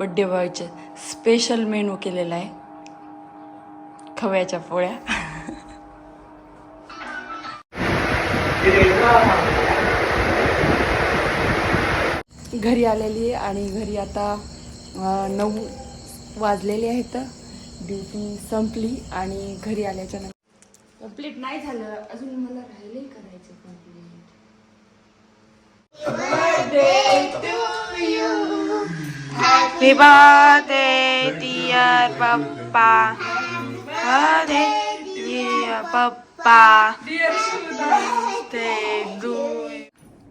Birthday बॉयचे special menu केलेला आहे. खव्याच्या पोळ्या. घरी आलेली आहे आणि घरी आता नऊ वाजलेले आहेत. ड्युटी संपली आणि घरी आल्याच्यानंतर. कंप्लीट नाही झालं. अजून मला राहिले करायचं complete. Happy birthday, dear Papa. Birthday, dear Papa. Birthday you.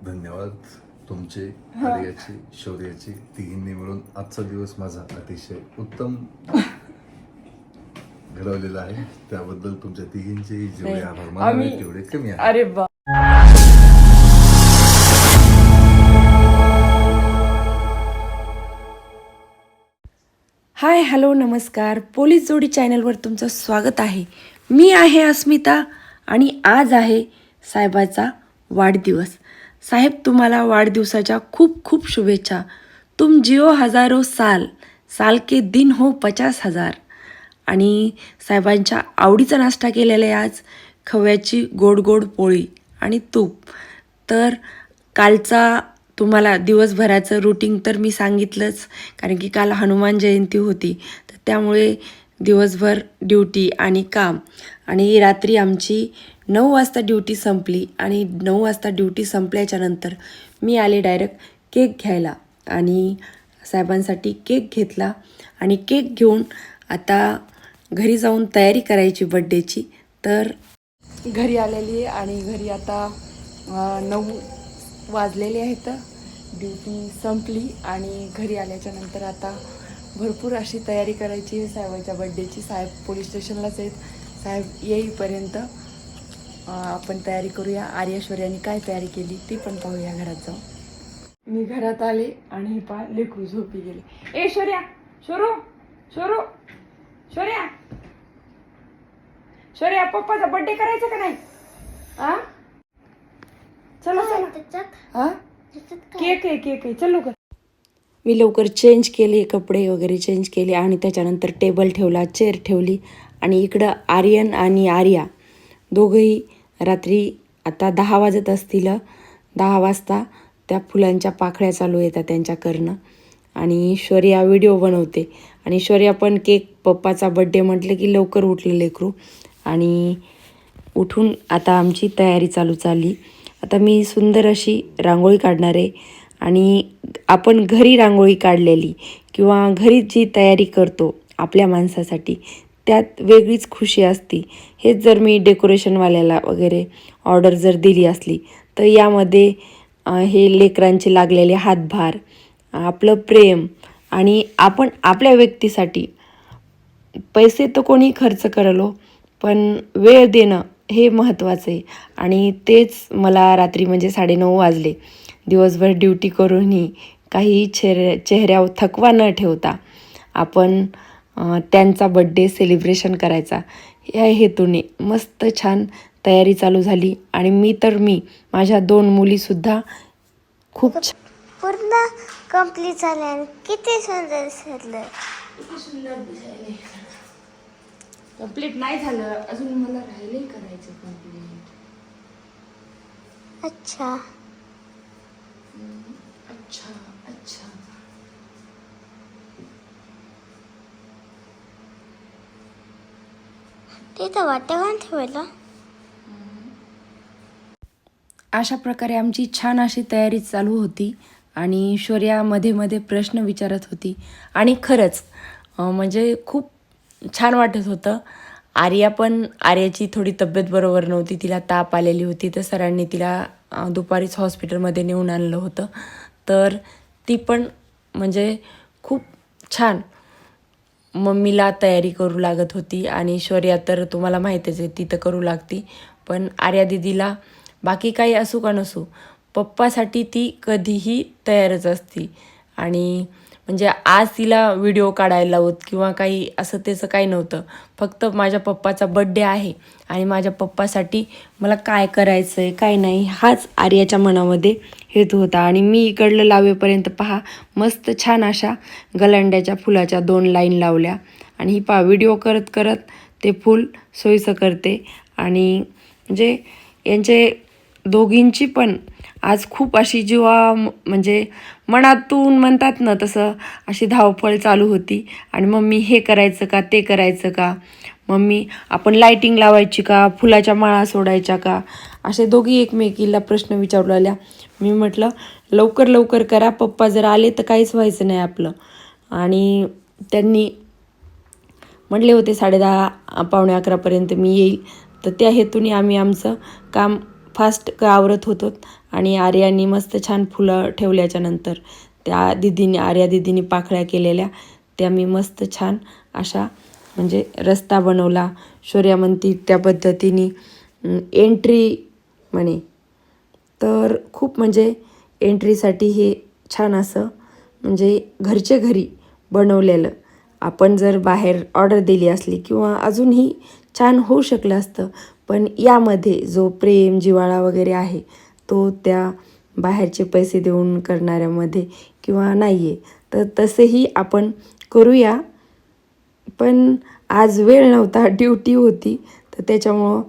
धन्यवाद तुमचे कार्याची शौर्याची तिघींनी मिळून आजचा दिवस माझा अतिशय उत्तम घडवलेला आहे त्याबद्दल तुमच्या तिघींचे जेवढे आभार मानावे आम्ही- तेवढे कमी आहे अरे बा हाय हॅलो नमस्कार. पोलीस जोडी चॅनलवर तुमचं स्वागत आहे. मी आहे अस्मिता आणि आज आहे साहेबाचा वाढदिवस. साहेब तुम्हाला वाढदिवसाच्या खूप खूप शुभेच्छा. तुम जिओ हजारो साल. साल के दिन हो पचास हजार. आणि साहेबांच्या आवडीचा नाश्ता केलेला आहे आज खव्याची गोड गोड पोळी आणि तूप. तर कालचा तुम्हाला दिवसभराचं रुटीन तर मी सांगितलंच कारण की काल हनुमान जयंती होती. तर त्यामुळे दिवसभर ड्युटी आणि काम. आणि रात्री आमची नऊ वाजता ड्युटी संपली आणि नऊ वाजता ड्युटी संपल्याच्या नंतर मी आले डायरेक्ट केक घ्यायला. आणि साहेबांसाठी केक घेतला आणि केक घेऊन आता घरी जाऊन तयारी करायची बड्डेची तर घरी आलेली आहे आणि घरी आता नऊ वाजलेले आहेत. ड्युटी संपली आणि घरी आल्याच्यानंतर आता भरपूर अशी तयारी करायची आहे. साहेबाच्या बड्डेची साहेब पोलीस स्टेशनलाच आहेत. साहेब येईपर्यंत आपण तयारी करूया. आर्यश्वर यांनी काय तयारी केली ती पण पाहूया. घरात जाऊन. मी घरात आले आणि ही पा लेकरू झोपी गेले. ए शौर्या! शोरू शोरू शौर्या! शौर्या पप्पाचा बर्थडे करायचा का नाही? आ? चला चला. हा? केक आहे केक आहे. चल लवकर. मी लवकर चेंज केले कपडे वगैरे चेंज केले आणि त्याच्यानंतर टेबल ठेवला चेअर ठेवली आणि इकडं आर्यन आणि आर्या दोघंही रात्री आता दहा वाजत असतील. दहा वाजता त्या फुलांच्या पाकळ्या चालू येतात त्यांच्या करणं. आणि शौर्या व्हिडिओ बनवते. आणि शौर्या पण केक पप्पाचा बड्डे म्हटलं की लवकर उठले लेकरू. आणि उठून आता आमची तयारी चालू चालली. आता मी सुंदर अशी रांगोळी काढणार आहे. आणि आपण घरी रांगोळी काढलेली किंवा घरी जी तयारी करतो आपल्या माणसासाठी त्यात वेगळीच खुशी असती. हेच जर मी डेकोरेशनवाल्याला वगैरे ऑर्डर जर दिली असली तर यामध्ये हे लेकरांचे लागलेले हातभार आपलं प्रेम आणि आपण आपल्या व्यक्तीसाठी पैसे तर कोणी खर्च करलो पण वेळ देणं हे महत्त्वाचं आहे. आणि तेच मला रात्री म्हणजे साडेनऊ वाजले. दिवसभर ड्युटी करूनही काही चेहऱ्या चेहऱ्यावर थकवा न ठेवता आपण त्यांचा बड्डे सेलिब्रेशन करायचा. या हेतूने मस्त छान तयारी चालू झाली. आणि मी तर मी माझ्या दोन मुलीसुद्धा खूप छान पूर्ण कंप्लीट झाले आणि किती सुंदर दिसलं. कंप्लीट नाही झालं अजून मला राहिले करायचं कंप्लीट अच्छा. अच्छा अच्छा. अशा प्रकारे आमची छान अशी तयारी चालू होती आणि शौर्या मध्ये मध्ये प्रश्न विचारत होती. आणि खरंच म्हणजे खूप छान वाटत होतं. आर्या पण आर्याची थोडी तब्येत बरोबर नव्हती. तिला ताप आलेली होती तर सरांनी तिला दुपारीच हॉस्पिटलमध्ये नेऊन आणलं होतं. तर ती पण म्हणजे खूप छान. मम्मीला तयारी करू लागत होती आणि शौर्या तर तुम्हाला माहीतच आहे ती तर करू लागती. पण आर्या दिदीला बाकी काही असू का नसू पप्पासाठी ती कधीही तयारच असती. आणि म्हणजे आज तिला व्हिडिओ काढायला लावत किंवा काही असं त्याचं काही नव्हतं. फक्त माझ्या पप्पाचा बड्डे आहे आणि माझ्या पप्पासाठी मला काय करायचं आहे काय नाही हाच आर्याच्या मनामध्ये हेतू होता. आणि मी इकडलं लावेपर्यंत पहा मस्त छान अशा गलांड्याच्या फुलाच्या दोन लाईन लावल्या. आणि ही पहा व्हिडिओ करत करत ते फूल सोयीचं करते. आणि म्हणजे यांचे दोघींची पण आज खूप अशी जीवा म्हणजे मनातून म्हणतात ना तसं अशी धावपळ चालू होती. आणि मम्मी हे करायचं का? ते करायचं का? मम्मी आपण लाईटिंग लावायची का? फुलाच्या माळा सोडायच्या का? असे दोघी एकमेकीला प्रश्न विचारू लागल्या मी म्हटलं लवकर लवकर करा. पप्पा जर आले तर काहीच व्हायचं नाही आपलं. आणि त्यांनी म्हटले होते साडेदहा पावणे अकरापर्यंत मी येईल. तर त्या हेतूने आम्ही आमचं काम फास्ट आवरत होतो आणि आर्यानी मस्त छान फुलं ठेवल्याच्या नंतर त्या दिदीने आर्या दिदीने पाकळ्या केलेल्या त्या मी मस्त छान अशा म्हणजे रस्ता बनवला. शौर्या त्या पद्धतीने एंट्री म्हणे. तर खूप म्हणजे एंट्रीसाठी हे छान असं म्हणजे घरचे घरी बनवलेलं. आपण जर बाहेर ऑर्डर दिली असली किंवा अजूनही छान होऊ शकलं असतं पण यामध्ये जो प्रेम जिव्हाळा वगैरे आहे तो त्या बाहेरचे पैसे देऊन करणाऱ्यामध्ये किंवा नाही आहे तर तसंही आपण करूया. पण आज वेळ नव्हता ड्युटी होती. तर त्याच्यामुळं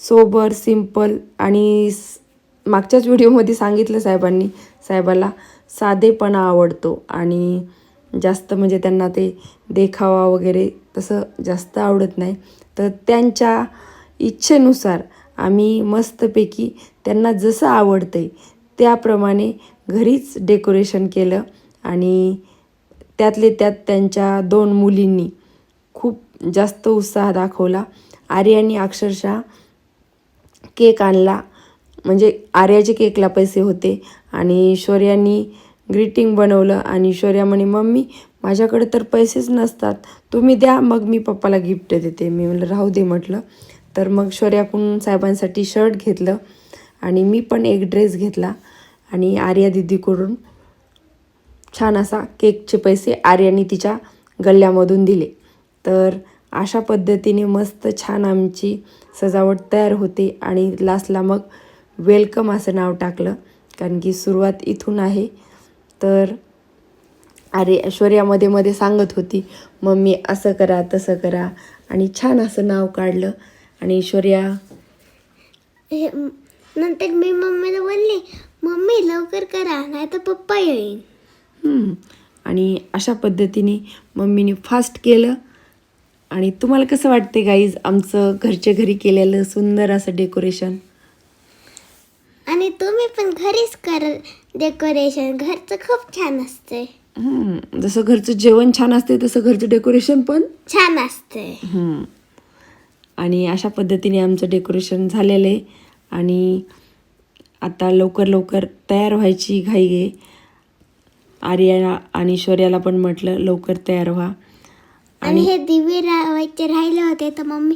सोबर सिंपल आणि मागच्याच व्हिडिओमध्ये सांगितलं साहेबांनी साहेबाला साधेपणा आवडतो आणि जास्त म्हणजे त्यांना ते देखावा वगैरे तसं जास्त आवडत नाही. तर त्यांच्या इच्छेनुसार आम्ही मस्तपैकी त्यांना जसं आवडतं आहे त्याप्रमाणे घरीच डेकोरेशन केलं आणि त्यातले त्यात त्यांच्या दोन मुलींनी खूप जास्त उत्साह दाखवला. आर्यानी अक्षरशः केक आणला. म्हणजे आर्याचे केकला पैसे होते आणि शौर्यानी ग्रीटिंग बनवलं आणि शौर्या म्हणे मम्मी माझ्याकडे तर पैसेच नसतात. तुम्ही द्या मग मी पप्पाला गिफ्ट देते. मी म्हणलं राहू दे म्हटलं. तर मग शौर्याकडून साहेबांसाठी शर्ट घेतलं आणि मी पण एक ड्रेस घेतला आणि आर्या दिदीकडून छान असा केकचे पैसे आर्याने तिच्या गल्ल्यामधून दिले. तर अशा पद्धतीने मस्त छान आमची सजावट तयार होते आणि लास्टला मग वेलकम असं नाव टाकलं कारण की सुरुवात इथून आहे. तर अरे ऐश्वर्यामध्ये मध्ये सांगत होती मम्मी असं करा तसं करा. आणि छान असं नाव काढलं. आणि ऐश्वर्या? नंतर मी मम्मीला बोलली मम्मी लवकर करा नाही तर पप्पा येईन. हम्म. आणि अशा पद्धतीने मम्मीने फास्ट केलं. आणि तुम्हाला कसं वाटते गाईज आमचं घरच्या घरी केलेलं सुंदर असं डेकोरेशन आणि तुम्ही पण घरीच कर डेकोरेशन घरचं खूप छान असते हम्म. जसं घरचं जेवण छान असते तसं घरचं डेकोरेशन पण? छान असते. आणि अशा पद्धतीने आमचं डेकोरेशन झालेलं आहे. आणि आता लवकर लवकर तयार व्हायची घाई आहे. आर्या आणि शौर्याला पण म्हटलं लवकर तयार व्हा. आणि हे दिवे लावायचे राहिले होते तर मम्मी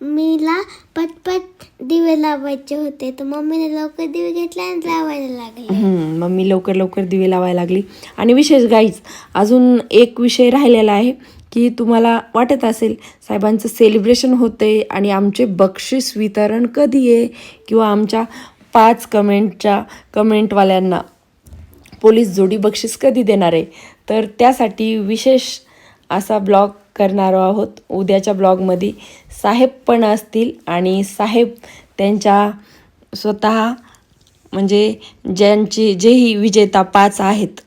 मीला पटपट दिवे लावायचे होते. तर मम्मीने लवकर दिवे घेतले आणि लावायला लागले. मम्मी लवकर लवकर दिवे लावायला लागली. आणि विशेष गाईच अजून एक विषय राहिलेला आहे. की तुम्हाला वाटत असेल साहेबांचं सेलिब्रेशन होतंय आणि आमचे बक्षीस वितरण कधी आहे? किंवा आमच्या पाच कमेंटच्या कमेंटवाल्यांना पोलीस जोडी बक्षीस कधी देणार आहे? तर त्यासाठी विशेष असा ब्लॉग करणार आहोत. उद्याच्या ब्लॉगमध्ये साहेब पण असतील आणि साहेब त्यांच्या स्वतः म्हणजे ज्यांची जेही विजेता पाच आहेत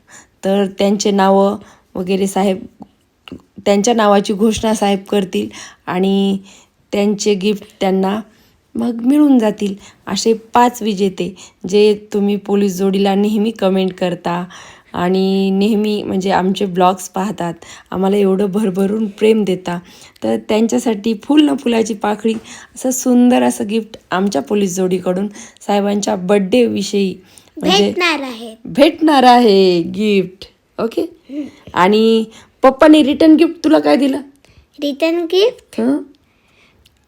तर त्यांचे नावं वगैरे साहेब त्यांच्या नावाची घोषणा साहेब करतील आणि त्यांचे गिफ्ट त्यांना मग मिळून जातील असे पाच विजेते जे तुम्ही पोलीस जोडीला नेहमी कमेंट करता आणि नेहमी म्हणजे आमचे ब्लॉग्स पाहतात. आम्हाला एवढं भरभरून प्रेम देता. तर त्यांच्यासाठी फुल न फुलाची पाकळी असं सुंदर असं गिफ्ट आमच्या पोलीस जोडीकडून साहेबांच्या बड्डेविषयी म्हणजे भेटणार आहे. भेटणार आहे गिफ्ट ओके आणि पप्पाने रिटर्न गिफ्ट तुला काय दिलं? रिटर्न गिफ्ट हं?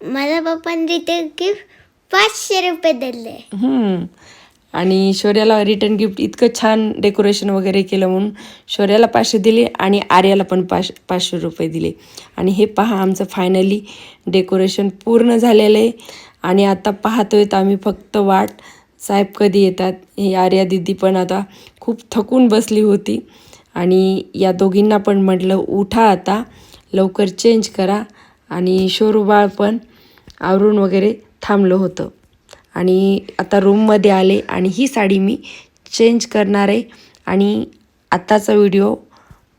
मला पप्पाने रिटर्न गिफ्ट पाचशे रुपये दिले. हम्म. आणि शौर्याला रिटर्न गिफ्ट इतकं छान डेकोरेशन वगैरे केलं म्हणून शौर्याला पाचशे दिले आणि आर्याला पण पाच पाचशे रुपये दिले. आणि हे पहा आमचं फायनली डेकोरेशन पूर्ण झालेलं आहे. आणि आता पाहतोय तर आम्ही फक्त वाट. साहेब कधी येतात? ही आर्या दिदी पण आता खूप थकून बसली होती. आणि या दोघींना पण म्हटलं उठा आता लवकर चेंज करा. आणि शोरूबाळ पण आवरून वगैरे थांबलं होतं. आणि आता रूममध्ये आले आणि ही साडी मी चेंज करणार आहे. आणि आत्ताचा व्हिडिओ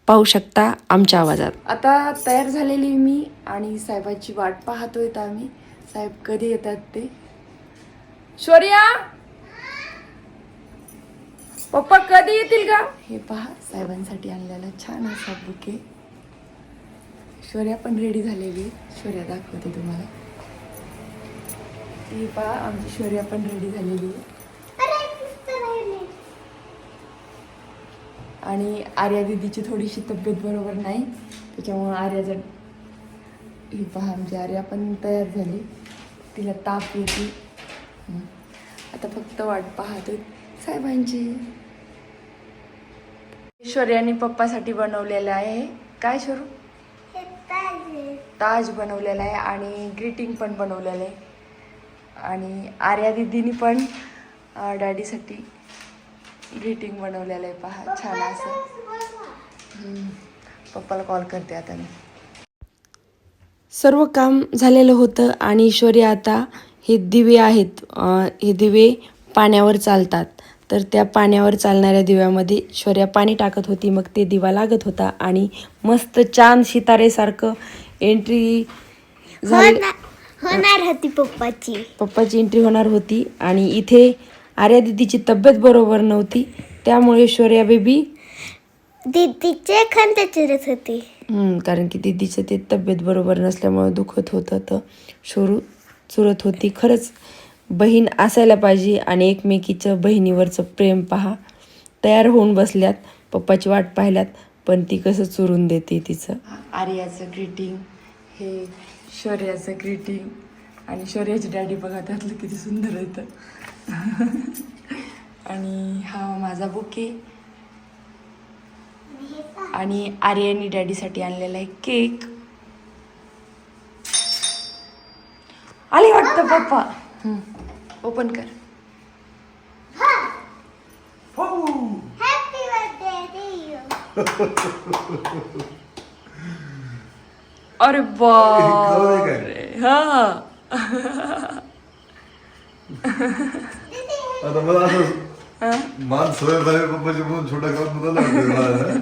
पाहू शकता आमच्या आवाजात. आता तयार झालेली मी आणि साहेबाची वाट पाहतोय तर आम्ही. साहेब कधी येतात ते? शौर्या! पप्पा कधी येतील का हे पहा साहेबांसाठी आणलेला छान असा बुके. शौर्या पण रेडी झालेली. शौर्या दाखवते तुम्हाला. ही पहा आमची शौर्या पण रेडी झालेली आहे. आणि आर्या दिदीची थोडीशी तब्येत बरोबर नाही. त्याच्यामुळं आर्याचं ही पहा आमची आर्या पण तयार झाली. तिला ताप येते. आता फक्त वाट पाहतोय. साहेबांची शौर्याने पप्पासाठी बनवलेलं आहे. काय शरू ताज. बनवलेला आहे आणि ग्रीटिंग पण बनवलेलं आहे. आणि आर्या दिदीनी पण डॅडीसाठी ग्रीटिंग बनवलेलं आहे. पहा छान असं. पप्पाला कॉल करते आता मी. सर्व काम झालेलं होतं आणि ईश्वरी आता हे दिवे आहेत. हे दिवे पाण्यावर चालतात. तर त्या पाण्यावर चालणाऱ्या दिव्यामध्ये शौर्या पाणी टाकत होती. मग ते दिवा लागत होता आणि मस्त चांद सितारेसारखं एंट्री झाली. होणार होती पप्पाची. पप्पाची एंट्री होणार होती आणि इथे आर्या दिदीची तब्येत बरोबर नव्हती. त्यामुळे शौर्या बेबी दीदीचे खंत चिरत होती. हम्म, कारण की दीदीचं ते तब्येत बरोबर नसल्यामुळे दुखत होतं. तर शोरू चुरत होती. खरंच बहीण असायला पाहिजे आणि एकमेकीचं बहिणीवरचं प्रेम पहा. तयार होऊन बसल्यात पप्पाची वाट पाहिल्यात पण ती कसं चुरून देते तिचं? आर्याचं ग्रीटिंग हे शौर्याचं ग्रीटिंग आणि शौर्याची डॅडी बघा त्यातलं किती सुंदर येतं आणि हा माझा बुके. आणि आर्यानी डॅडीसाठी आणलेला आहे केक आली वाटतं पप्पा? ओपन कर. अरे बापरे हा. आता मला असं मान सवय झाले पप्पाची म्हणून छोटा वाटतंय मला.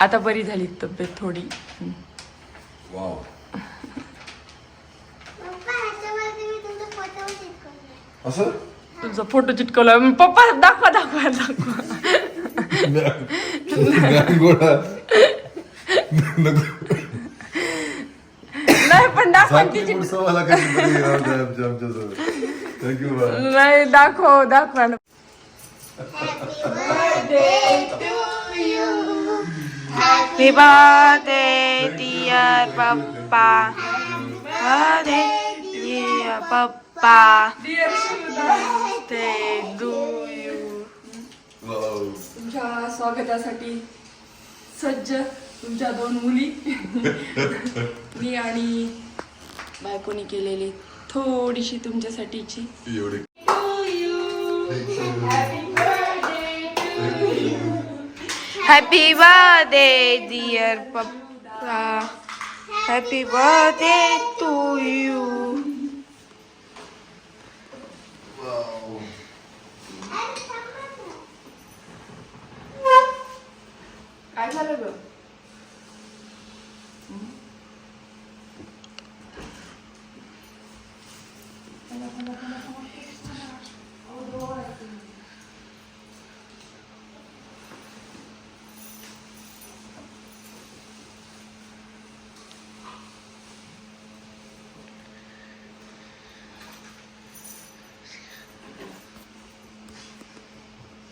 आता बरी झाली तब्येत थोडी. वाव पप्पा ह्याच्यावरती मी तुमचा फोटो चिटकवला. असं? पप्पा दाखवा दाखवा दाखवा. नाही पण दाखवा तिची नाही दाखव दाखवा Happy birthday, dear Papa. Birthday, dear Papa. Birthday to you. तुमच्या स्वागतासाठी सज्ज तुमच्या दोन मुली मी आणि बायकोनी केलेली थोडीशी तुमच्यासाठीची एवढे हॅपी बर्थडे डिअर पप्पा हॅपी बर्थडे टू यू काय झालं ग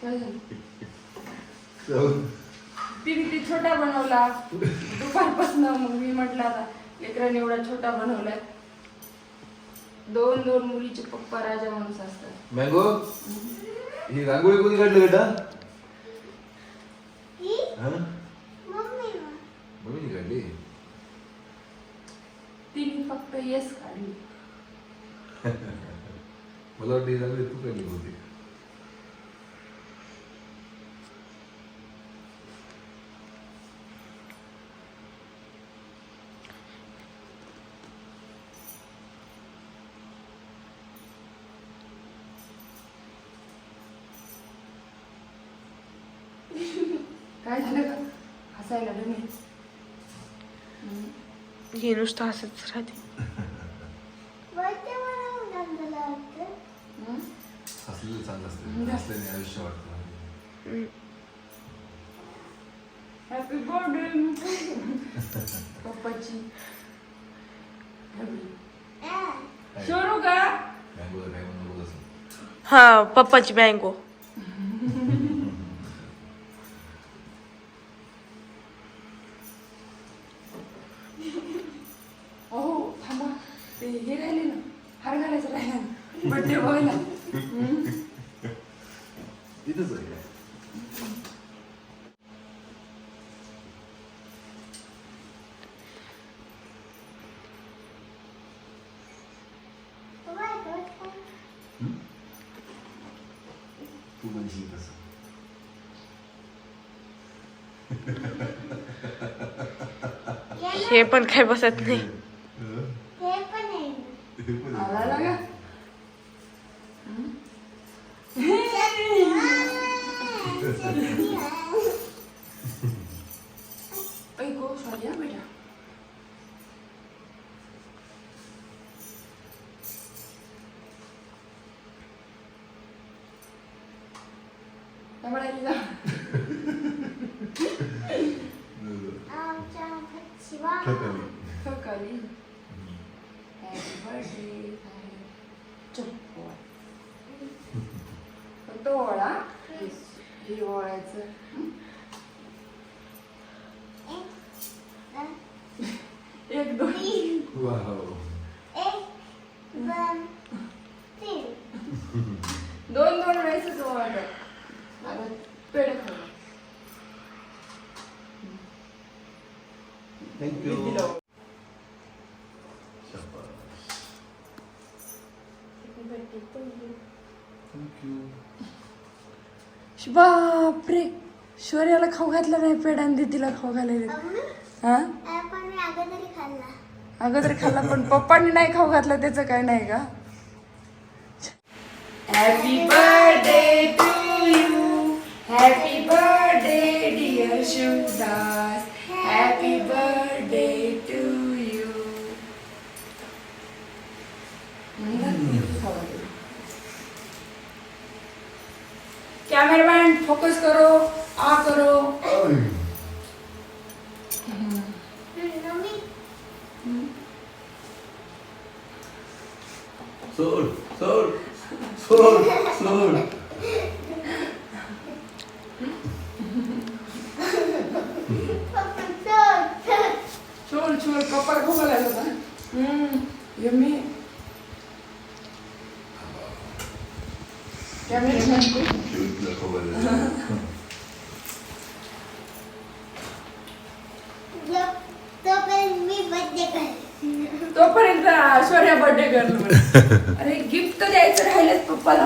काय झालं तिने ती छोटा बनवला. दुपारपासून मग मी म्हटलं आता लेकरांनी एवढा छोटा बनवलाय. दोन दोन मुलीचे पप्पा राजा माणूस असतात. मँगो ही रांगोळी कोणी काढली बेटा? हा? मम्मीने काढली? तिने फक्त येस काढली. मला वाटतं ही रांगोळी तू काढली होती काय झालं का हसायला तुम्ही हे नुसतं असंच राहते हसलेलं चांगलं असतं हसल्याने आयुष्य वाटतं हॅपी बर्थडे पप्पाची हा पप्पाची मँगो हो थांबा ते हे राहिले ना हार घालायचं राहिला बर्थडे बघायला इथंच आहे काय तू म्हणशील तसं हे पण काय बसत नाही. हे ओळायचं एक दोन वाव. दोन दोन वेळेसच ओळायचं आता पेढे खाऊ Thank you. दिलं. शाबास. Thank you. बापरे. शौर्याला खाऊ घातला नाही आणि तिला खाऊ घालायला. हा? अगोदर खाल्ला. पण पप्पांनी नाही खाऊ घातला त्याचं काय नाही का? Happy birthday to you happy birthday dear Shivdas happy birthday to you cameraman focus करो आ करो Ay. सोड सोड सोड सोड छोड छोड पप्पा खाऊ घालायला होता हम्म यम्मी कॅमेरामॅन शिवतला खबर आहे. तोपर्यंत मी बर्थडे कर तोपर्यंत शौर्या बर्थडे करलो अरे गिफ्ट तर द्यायचं राहिलंच पप्पाला.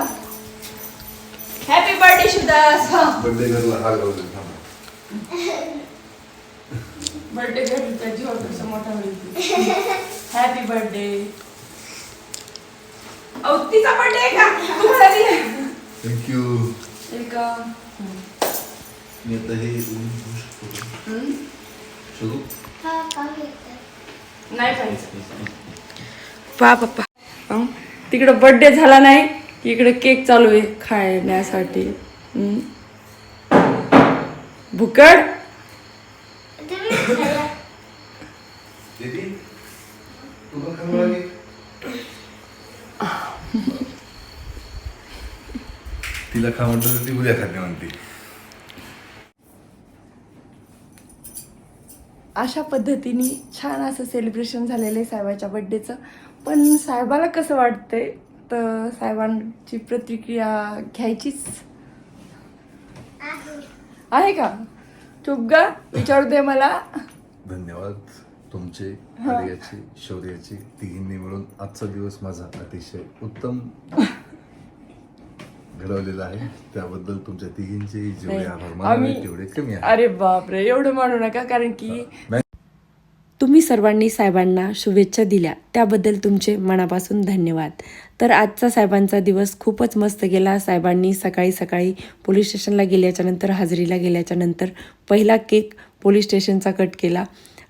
हॅपी बर्थडे शुदास हा. बर्थडे घरला हार बर्थडे घर त्या जीवापेक्षा मोठा होईल हॅपी बर्थडे अहो तिचा बर्थडे आहे का? तुम्हाला थँक्यू एक मी आता हे शोधू? हा नाही पाहिजे. पहा पप्पा? तिकडं बर्थडे झाला नाही की इकडे केक चालू आहे खाण्यासाठी? भुकड तिला खा म्हणतो ती उद्या खाते म्हणते. अशा पद्धतीने छान असं सेलिब्रेशन झालेलं आहे साहेबाच्या बड्डेचं पण साहेबाला कसं वाटतंय? तर साहेबांची प्रतिक्रिया घ्यायचीच. आहे. का? चुप गा विचारू दे मला. धन्यवाद तुमचे आर्याचे शौर्याचे तिघींनी मिळून आजचा दिवस माझा अतिशय उत्तम घडवलेला आहे. त्याबद्दल तुमच्या तिघींचे जेवढे आभार आम्ही- तेवढे कमी आहे. अरे बापरे एवढं म्हणू नका कारण की तुम्ही सर्वांनी साहेबांना शुभेच्छा दिल्या. त्याबद्दल तुमचे मनापासून धन्यवाद. तर आजचा साहेबांचा दिवस खूपच मस्त गेला. साहेबांनी सकाळी सकाळी पोलीस स्टेशनला गेल्याच्यानंतर हाजरीला गेल्याच्यानंतर पहिला केक पोलीस स्टेशनचा कट केला.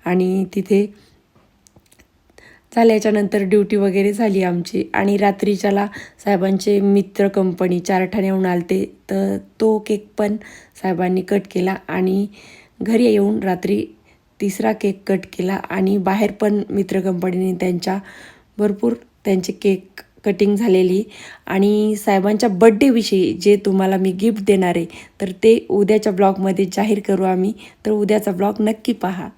आणि तिथे झाल्याच्यानंतर ड्युटी वगैरे झाली आमची. आणि रात्रीच्याला साहेबांचे मित्र कंपनी चारठाण्याहून आलते. तर तो केक पण साहेबांनी कट केला. आणि घरी येऊन रात्री तिसरा केक कट केला आणि बाहेर पण मित्र कंपनीने त्यांच्या भरपूर त्यांचे केक कटिंग झालेली. आणि साहेबांच्या बड्डेविषयी जे तुम्हाला मी गिफ्ट देणार आहे तर ते उद्याच्या ब्लॉगमध्ये जाहीर करू आम्ही. तर उद्याचा ब्लॉग नक्की पहा.